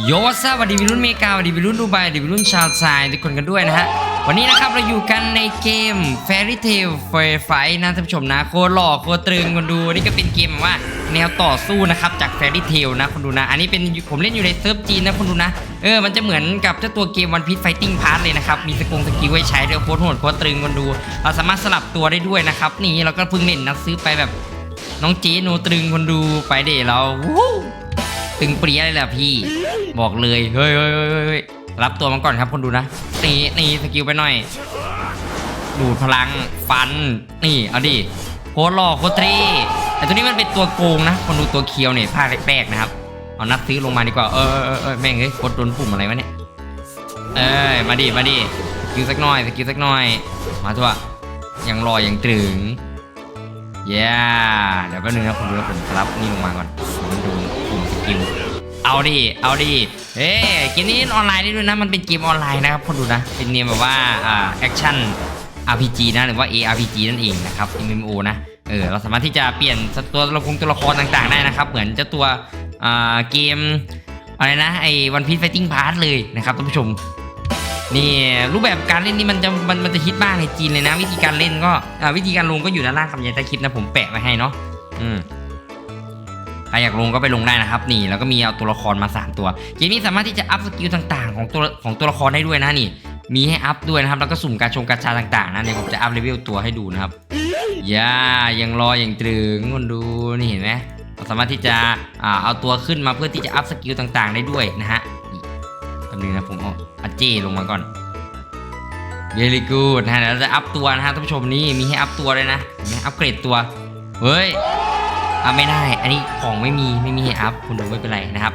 โยสวัสดีวิรุ่นเมกาสวัสดีวิรุ่นดูไบสวัสดีวิรุ่นชาวไซทุกคนกันด้วยนะฮะ วันนี้นะครับเราอยู่กันในเกม Fairy Tail f i r f i g h t นะท่านผู้ชมนะ โคตรหล่อโคตรตรึงคนดู นี่ก็เป็นเกมแบบว่าแนวต่อสู้นะครับจาก Fairy Tail นะคนดูนะ อันนี้เป็นผมเล่นอยู่ในเซิร์ฟจีนนะคนดูนะ เออ มันจะเหมือนกับเจ้าตัวเกม One Piece Fighting Pass เลยนะครับ มีสกงสกิลไว้ใช้ด้วยโคตรโหดโคตรตรึงคนดู เราสามารถสลับตัวได้ด้วยนะครับ นี่เราก็เพิ่งเล่นนะซื้อไปแบบน้องเจโนตรึงคนดูไปเดี๋ยวเรา ตึงเปรี้ยเลยแหละพี่ บอกเลย เฮ้ยเฮ้ยเฮ้ยเฮ้ยรับตัวมาก่อนครับคนดูนะนี่นี่สกิลไปหน่อย ดูดพลังฟัน นี่เอาดิโคตรหล่อโคตรเท่แต่ตัวนี้มันเป็นตัวโกงนะ คนดูตัวเคียวเนี่ยภาคแรกๆนะครับ เอานัดซื้อลงมาดีกว่า เออเออเออแม่งเฮ้ยกดโดนปุ่มอะไรวะเนี่ย เอ้ยมาดิมาดิสกิลสักหน่อยสกิลสักหน่อย มาทั่วยังรอยังตรึงเย้เดี๋ยวแป๊บนึงนะผมดูแลผมรับนี่ลงมาก่อนมันดูปุ่มสกิล เอาดิ เอาดิเฮ้ยเกมนี้ออนไลน์ได้ด้วยนะ มันเป็นเกมออนไลน์นะครับคนดูนะ เป็นเกมแบบว่าอ่าแอคชั่น RPG นะหรือว่า ARPG นั่นเองนะครับ MMO นะ เออ เราสามารถที่จะเปลี่ยนตัวละครตัวละครต่างๆได้นะครับ เหมือนเจ้าตัวอ่าเกมอะไรนะ ไอ้ One Piece Fighting Pass เลยนะครับท่านผู้ชมนี่รูปแบบการเล่นนี่มันจะมันมันจะฮิตมากในจีนเลยนะ วิธีการเล่นก็วิธีการลงก็อยู่ด้านล่างคำยันใต้คลิปนะผมแปะไว้ให้เนาะอืม ใครอยากลงก็ไปลงได้นะครับนี่แล้วก็มีเอาตัวละครมา 3 ตัวเกมนี้สามารถที่จะอัพสกิลต่างๆ ของตัวของตัวละครได้ด้วยนะนี่ มีให้อัพด้วยนะครับแล้วก็สุ่มกาชงกาชาต่างๆนะเดี๋ยวผมจะอัพเลเวลตัวให้ดูนะครับย่ายังรออย่างตรึงคนดูนี่เห็นไหมเราสามารถที่จะเอาตัวขึ้นมาเพื่อที่จะอัพสกิลต่างๆ ได้ด้วยนะฮะนี่แป๊บนึงนะผมเอาอาเจลงมาก่อนเ e ลี่กูดนะฮะเดี๋ยวเราจะอัพตัวนะฮะท่านผู้ชมนี่มีให้อัพตัวเลยนะอัพเกรดตัวเฮ้ย อัพไม่ได้ อันนี้ของไม่มีไม่มีให้อัพคุณดูไม่เป็นไรนะครับ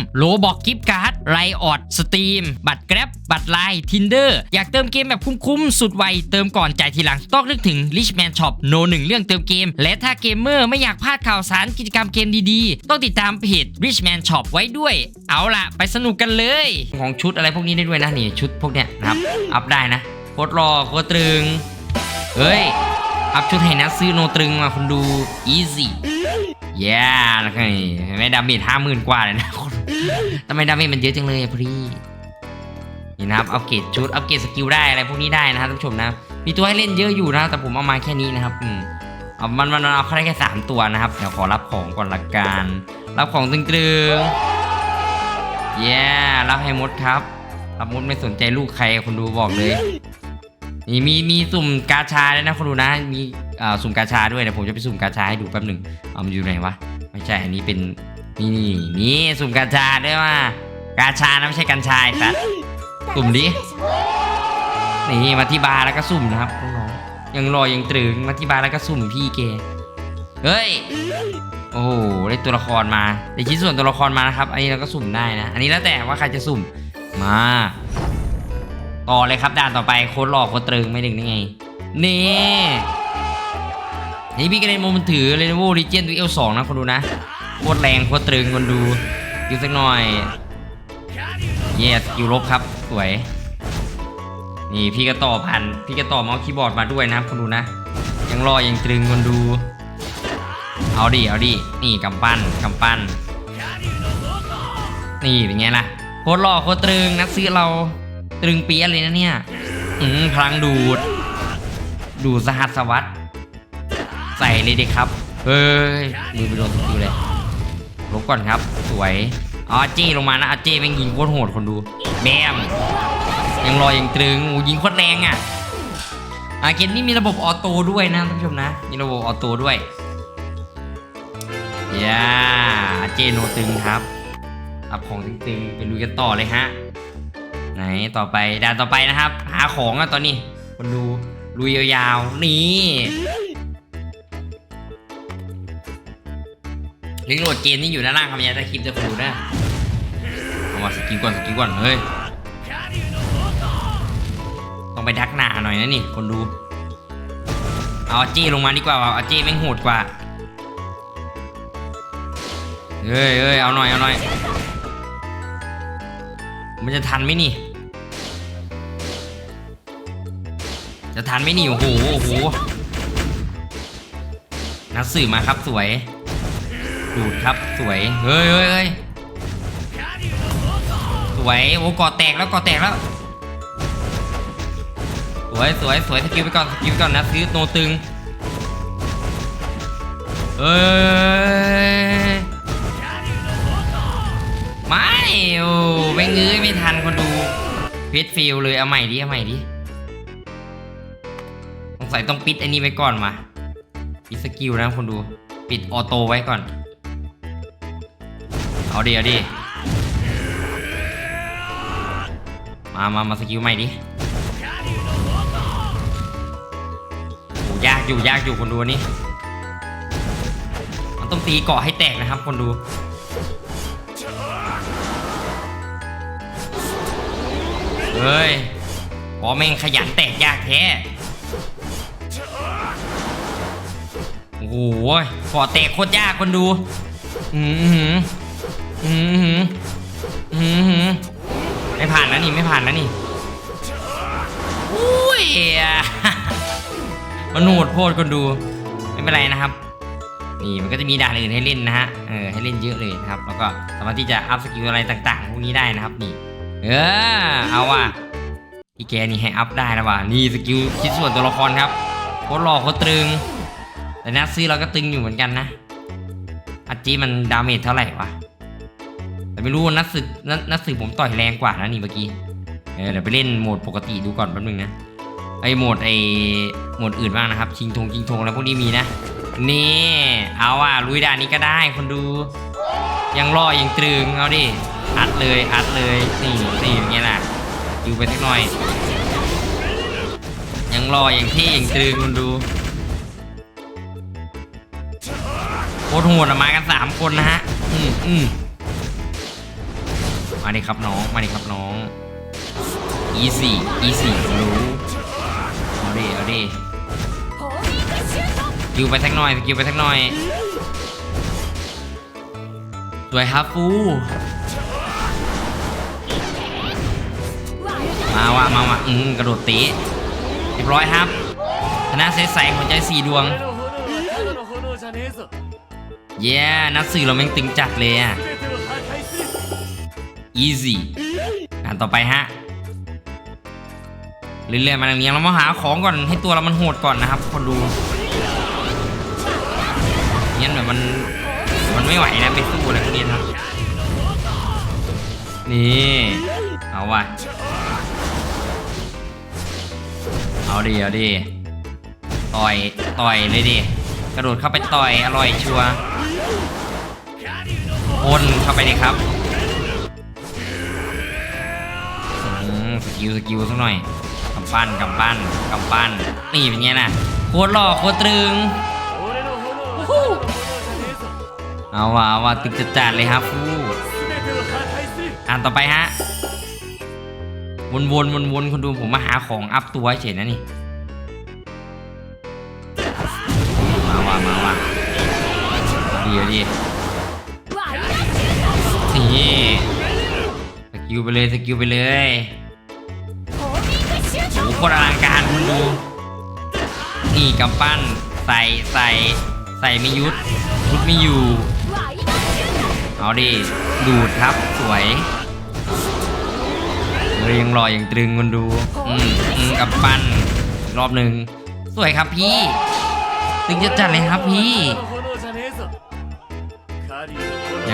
ๆโลบอกกิฟต์การ์ดไรออดสตรีม บัตรแกร็บบัตรไลน์ทินเดอร์อยากเติมเกมแบบคุ้มๆ สุดไว เติมก่อนจ่ายทีหลัง ต้องนึกถึง Richman Shop โนหนึ่งเรื่องเติมเกม และถ้าเกมเมอร์ไม่อยากพลาดข่าวสารกิจกรรมเกมดีๆ ต้องติดตามเพจ Richman Shop ไว้ด้วย เอาล่ะ ไปสนุกกันเลย ของชุดอะไรพวกนี้ได้ด้วยนะนี่ชุดพวกเนี้ยนะครับอัพได้นะโคตรรอโคตรตรึงเฮ้ยอัพชุดให้นะซื้อโนตรึงมาคุณดู easy แย่แล้วไงไม่ดาเมจห้าหมื่นกว่าเลยนะคนทำไมดาเมจมันเยอะจังเลยพี่นี่นะครับอัปเกรดชุดอัปเกรดสกิลได้อะไรพวกนี้ได้นะครับท่านผู้ชมนะ มีตัวให้เล่นเยอะอยู่นะ แต่ผมเอามาแค่นี้นะครับอืมเอามันมันเอาแค่แค่สามตัวนะครับเดี๋ยวขอรับของก่อนละกันรับของตึงๆเย้รับให้มดครับรับมดไม่สนใจลูกใครคนดูบอกเลยนี่มีมีสุ่มกาชาด้วยนะคนดูนะ มี สุ่มกาชาด้วยเดี๋ยวผมจะไปสุ่มกาชาให้ดูแป๊บหนึ่งเอามันอยู่ไหนวะไม่ใช่อันนี้เป็นนี่นี่นี่สุ่มกาชาด้วยว่ากาชานะไม่ใช่กัญชาไอ้สัตว์สุ่มดินี่มาที่บาร์แล้วก็สุ่มนะครับน้องๆยังรอยังตรึงมาที่บาร์แล้วก็สุ่มพี่เกเฮ้ยโอ้โหได้ตัวละครมาได้ชิ้นส่วนตัวละครมานะครับ อันนี้เราก็สุ่มได้นะ อันนี้แล้วแต่ว่าใครจะสุ่มมา ต่อเลยครับด่านต่อไปโคตรหลอกโคตรตรึงไม่ดึงได้ไงนี่ นี่พี่กระเด็นโมมันถือเลยนะว้ดิเจนตัวเอลสองนะคนดูนะโคตรแรงโคตรตรึงคนดูดูสักหน่อยเยสกิลลบครับสวย นี่พี่ก็ต่อพันพี่ก็ต่อเมาส์คีย์บอร์ดมาด้วยนะครับคนดูนะ ยังรอยังตรึงคนดู เอาดิเอาดินี่กำปั้นกำปั้น นี่เป็นไงล่ะโคตรหล่อโคตรตรึงนักซื้อเราตรึงเปียะเลยนะเนี่ยอืมพลังดูด ดูสหัสสวัสด ใส่เลยดิครับ เฮ้ยมือไปโดนสกิลเลยลบก่อนครับ สวยอ๋ออาเจี้ลงมานะอาเจี้แม่งยิงโคตรโหดคนดูแบมยังรอยังตรึงโอ้ยิงโคตรแรงอะอาเกมนี้มีระบบออโต้ด้วยนะท่านผู้ชมนะ มีระบบออโต้ด้วยย่าอาเจโนตึงครับรับของตึงๆไปลุยกันต่อเลยฮะไหนต่อไปด่านต่อไปนะครับ หาของอะตอนนี้คนดูลุยยาวๆนี่ ลิงก์โหลดเกมนี้อยู่ด้านล่างคำยาตะคลิปจะคูนะว่าสกิลก่อนสกิลก่อนเฮ้ยต้องไปดักหนาหน่อยนะนี่คนดู เอาอาเจ้ลงมาดีกว่าว่ะอาเจ้แม่งโหดกว่าเฮ้ยเฮ้ยเอาหน่อยเอาหน่อยมันจะทันไหมนี่ จะทันไหมนี่โอ้โหโอ้โหนักสื่อมาครับสวย ดูดครับสวยเฮ้ยเฮ้ยเฮ้ยสวยโอ้กอแตกแล้วกอแตกแล้วสวยสวยสวยสกิลไปก่อนสกิลไปก่อนนะซื้อโนตึงเอ้ยไม่โอ้ไม่งื้อไม่ทันคนดูพชรฟิลเลยเอาใหม่ดิเอาใหม่ดิสงสัยต้องปิดไอ้นี่ไว้ก่อนมาปิดสกิลนะคนดู ปิดออโต้ไว้ก่อน เอาดิเอาดิมามามาสกิลใหม่ดิโอ้ยากอยู่ยากอยู่คนดูนี่มันต้องตีเกาะให้แตกนะครับคนดูเฮ้ยพอแม่งขยันแตกยากแท้โอ้โหเกาะแตกโคตรยากคนดู อือหื ออือหืออือหือไม่ผ่านแล้วนี่ไม่ผ่านแล้วนี่อุ้ยมันโหดโพดคนดู ไม่เป็นไรนะครับ นี่มันก็จะมีด่านอื่นให้เล่นนะฮะ เออให้เล่นเยอะเลยนะครับ แล้วก็สามารถที่จะอัพสกิลอะไรต่างๆ พวกนี้ได้นะครับนี่ เออ เอาว่ะพี่แกนี่ให้อัพได้นะว่ะ นี่สกิลคิดส่วนตัวละครครับโคตรหล่อโคตรตึง แต่นัดซื้อเราก็ตึงอยู่เหมือนกันนะอัจจีมันดาเมจเท่าไหร่วะ ไม่รู้นัดสึกนัดนัดสึกผมต่อยแรงกว่านะนี่เมื่อกี้เออเดี๋ยวไปเล่นโหมดปกติดูก่อนแป๊บนึงนะไอโหมดไอโหมดอื่นบ้างนะครับชิงทงชิงทงแล้วพวกนี้มีนะนี่เอาอะลุยด่านนี้ก็ได้คนดู ยังรอยังตรึงเอาดิอัดเลยอัดเลยนี่นี่อย่างเงี้ยนะอยู่ไปสักหน่อย ยังรออย่างที่ยังตรึงคนดูโคตรโหดอะมากันสามคนนะฮะอืมอืม มาดิครับน้อง มาดิครับน้อง อีสี่อีสี่รู้เอาดิเอาดิกิวไปสักหน่อยกิวไปสักหน่อย สวยครับฟู มาว่ะมาว่ะอืมกระโดดตีเรียบร้อยครับชนะเซตใสหัวใจสี่ดวง เย้ นักสื่อเราแม่งตึงจัดเลยอะ easy อ่านต่อไปฮะเรื่อยๆมาอย่างนี้เรามาหาของก่อนให้ตัวเรามันโหดก่อนนะครับคนดูงั้นแบบมันมันไม่ไหวนะไปสู้อะไรพวกนี้นะนี่เอาว่ะเอาดิเอาดิต่อยต่อยเลยดิกระโดดเข้าไปต่อยอร่อยชัวร์พ่นเข้าไปเลยครับิลสกิลสักหน่อยกำปั้นกำปั้นกำปั้นนี่เป็นไงนะโคตรหล่อโคตรตึงเอาว่าว่าตึกจะจัดเลยครับฟูอ่านต่อไปฮะวนวนวนวนคนดูผมมาหาของอัพตัวเฉยนะนี่มาว่ามาว่าดีดีนี่สกิลไปเลยสกิลไปเลย ตรอลังการคุณดูนี่กำปั้นใส่ใส่ใส่ไม่ยุดยุดไม่อยู่ เอาดิ ดูดครับสวยเฮ้ยงรอยังตรึงคนดู อืมอืมกับปั้นรอบหนึ่งสวยครับพี่ ตึงจะจัดเลยครับพี่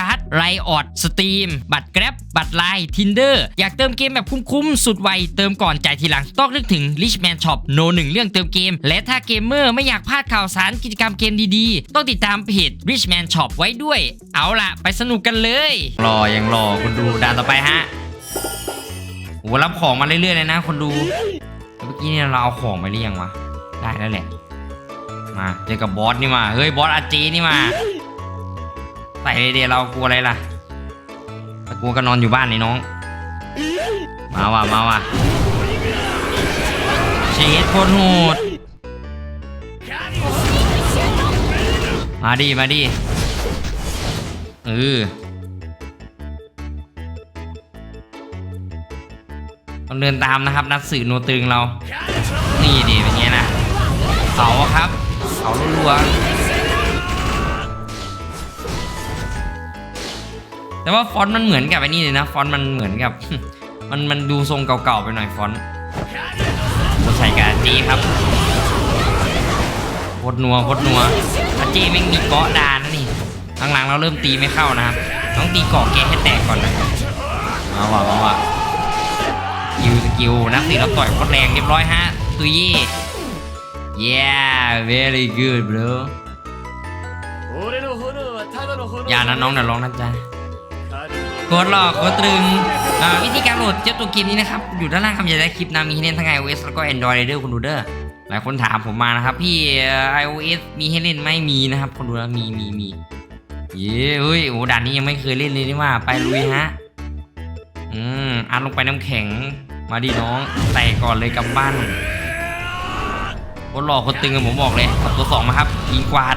ารการ์ดไลออดสตรีมบัตรแกร็บบัตรไลน์ทินเดอร์อยากเติมเกมแบบคุ้มๆ สุดไว เติมก่อนจ่ายทีหลัง ต้องนึกถึง Richman Shop โนหนึ่งเรื่องเติมเกม และถ้าเกมเมอร์ไม่อยากพลาดข่าวสารกิจกรรมเกมดีๆ ต้องติดตามเพจ Richman Shop ไว้ด้วย เอาล่ะ ไปสนุกกันเลย รอยังรอคนดูด่านต่อไปฮะโหรับของมาเรื่อยๆเลยนะคนดูเมื่อกี้เนี่ยเราเอาของไปหรือยังวะได้แล้วแหละ มาเจอกับบอสนี่มา เฮ้ยบอสอาจีนี่มา ใส่เลยเดียวเรากลัวอะไรล่ะแต่กลัวก็นอนอยู่บ้านนี่น้อง มาว่ะมาว่ะเชดโคตรโหดมาดิมาดิเออต้องเดินตามนะครับ นัดสื่อโนตึงเรา นี่ดิเป็นไงนะเสาอะครับเสารัวๆ แต่ว่าฟอนต์มันเหมือนกับไอ้นี่เลยนะ ฟอนต์มันเหมือนกับ มันมันดูทรงเก่าๆไปหน่อยฟอนต์ใส่กับอาจีครับโคตรนัวโคตรนัวอาจีแม่งมีเกาะดานนี่หลังๆเราเริ่มตีไม่เข้านะครับต้องตีเกาะแกให้แตกก่อนนะเอาว่ะเอาว่ะกิวสกิลนักตีเราต่อยโคตรแรงเรียบร้อยฮะตุย yeah very good bro อย่านะน้องเดี๋ยวร้องนะจ๊ะ โคตรหลอกโคตรตึงอ่าวิธีการโหลดเจ้าตัวเกมนี้นะครับ อยู่ด้านล่างคำใหญ่ใคลิปนะมีให้เล่นทั้ง iOS แล้วก็ Android เลยเด้อคุณดูเด้อหลายคนถามผมมานะครับ พี่ iOS มีให้เล่นไหมมีนะครับ คนดูแล้วมีมีมีเย้เฮ้ยโอ้ด่านนี้ยังไม่เคยเล่นเลยนี่ว่าไปลุยฮะอืมอัดลงไปน้ำแข็งมาดิน้องแตกก่อนเลยกำบ้านโคตรหลอกโคตรตึงอะผมบอกเลยตัวสองมาครับยิงกวาด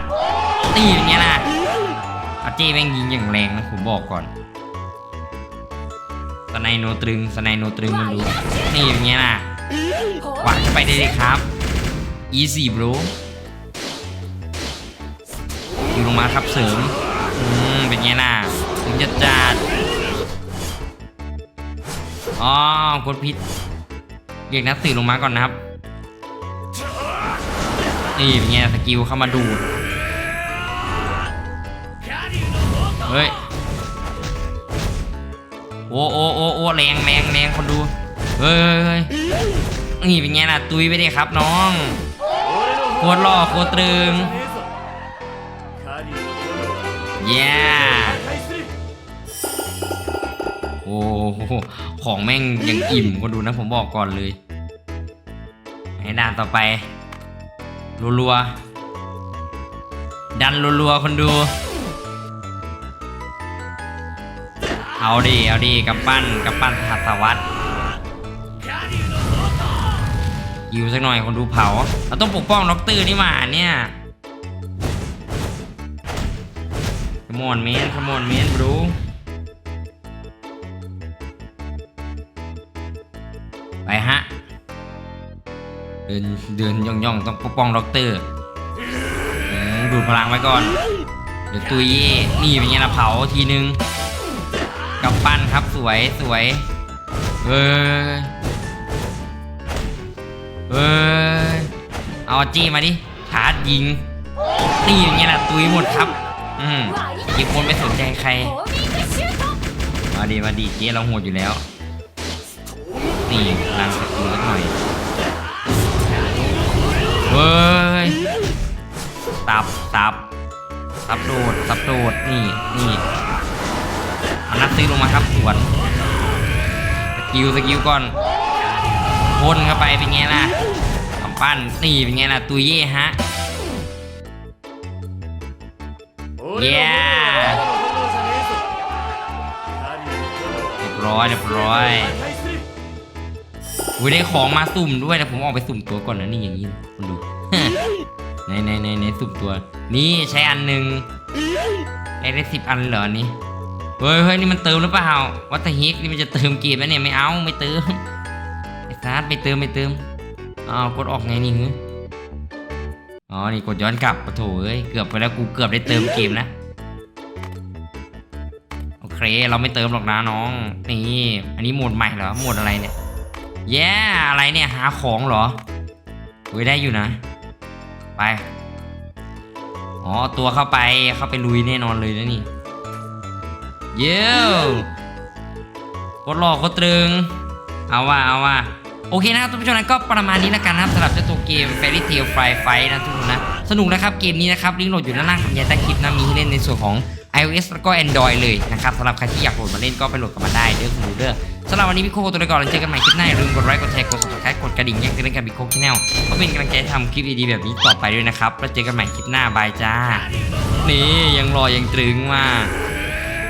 ตีอย่างเงี้ยนะอาเจ้แม่งยิงอย่างแรงนะผมบอกก่อน สไนโนตรึงสไนโนตรึงมันดูนี่อย่างเงี้ยนะกวาดเข้าไปได้เลยครับ easy bro อยู่ลงมาครับเสริมอืมเป็นไงน่ะถึงจะจัดอ๋อกดพิษเรียกนักสื่อลงมาก่อนนะครับ นี่เป็นไงสกิลเข้ามาดูด เฮ้ย อ้โอ้โอ้โอ้แรงแรงแรงคนดู เฮ้ยนี่เป็นไงล่ะ ตุยไปได้ครับน้องโคตรล่อโคตรตึงเย้โอ้ของแม่งยังอิ่มคนดูนะผมบอกก่อนเลยให้ด่านต่อไปรัวๆดันรัวๆคนดู เอาดิเอาดิกำปั้นกำปั้นหัตถวัตยิวสักหน่อยคนดูเผาเราต้องปกป้องด็อกตอร์นี่หว่าเนี่ย Come on man Come on man bro ไปฮะ เดินเดินย่องย่องต้องปกป้องด็อกเตอร์อืมดูดพลังไว้ก่อน เดี๋ยวตุยเย่นี่เป็นไงล่ะเผาทีนึง กำปั้นครับสวยสวยเอ้ยเอ้ยเอาจี้มาดิชาร์จยิงนี่เป็นไงล่ะตุยหมดครับ อืมอีกคนไม่สนใจใคร มาดีมาดีเจ๊เราโหดอยู่แล้วนี่ลังสกิลสักหน่อยเว้ยตับตับตับโดดตับโดดนี่นี่ นัดซีลงมาครับสวนสกิลสกิลก่อนพ่นเข้าไปเป็นไงล่ะกำปั้นตีเป็นไงล่ะตุยเย่ฮะเย้เรียบร้อยเรียบร้อยวุ้ยได้ของมาสุ่มด้วยนะผมออกไปสุ่มตัวก่อนนะนี่อย่างนี้คุณดูในในในในสุ่มตัว นี่ใช้อันหนึ่งได้ได้สิบอันเหรอนี่ เฮ้ยเฮ้ยนี่มันเติมหรือเปล่าวัตฮิกนี่มันจะเติมเกมแล้วเนี่ยไม่เอาไม่เติมไอ้ซาร์ไม่เติมไม่เติมอ้าวกดออกไงนี่ฮึอ๋อนี่กดย้อนกลับปะโถเอ้ยเกือบไปแล้วกูเกือบได้เติมเกมนะโอเคเราไม่เติมหรอกนะน้องนี่อันนี้โหมดใหม่เหรอโหมดอะไรเนี่ยแย่อะไรเนี่ยหาของเหรอเฮ้ยได้อยู่นะ ไปอ๋อตัวเข้าไปเข้าไปลุยแน่นอนเลยนะนี่ เย้โคตรหล่อโคตรตรึง เอาว่าเอาว่าโอเคนะครับทุกผู้ชมนะก็ประมาณนี้แล้วกันนะครับสำหรับเจ้าตัวเกม Fairy Tail Fly Fight นะทุกคนนะ สนุกนะครับเกมนี้นะครับลิงก์โหลดอยู่ด้านล่างของยาใต้คลิปนะมีให้เล่นในส่วนของ iOS แล้วก็ Android เลยนะครับสำหรับใครที่อยากโหลดมาเล่นก็ไปโหลดกันมาได้เด้อคุณดูเด้อสำหรับวันนี้พี่โคตัวไปก่อนแล้วเจอกันใหม่คลิปหน้าอย่าลืมกดไลค์กดแชร์กด subscribe กดกระดิ่งแจ้งเตือนกันบิ๊กโคชแนลเพื่อเป็นกำลังใจทำคลิปดีๆแบบนี้ต่อไปด้วยนะครับแล้วเจอกันใหม่คลิปหน้าบายจ้า นี่ยังรอยังตรึงมาก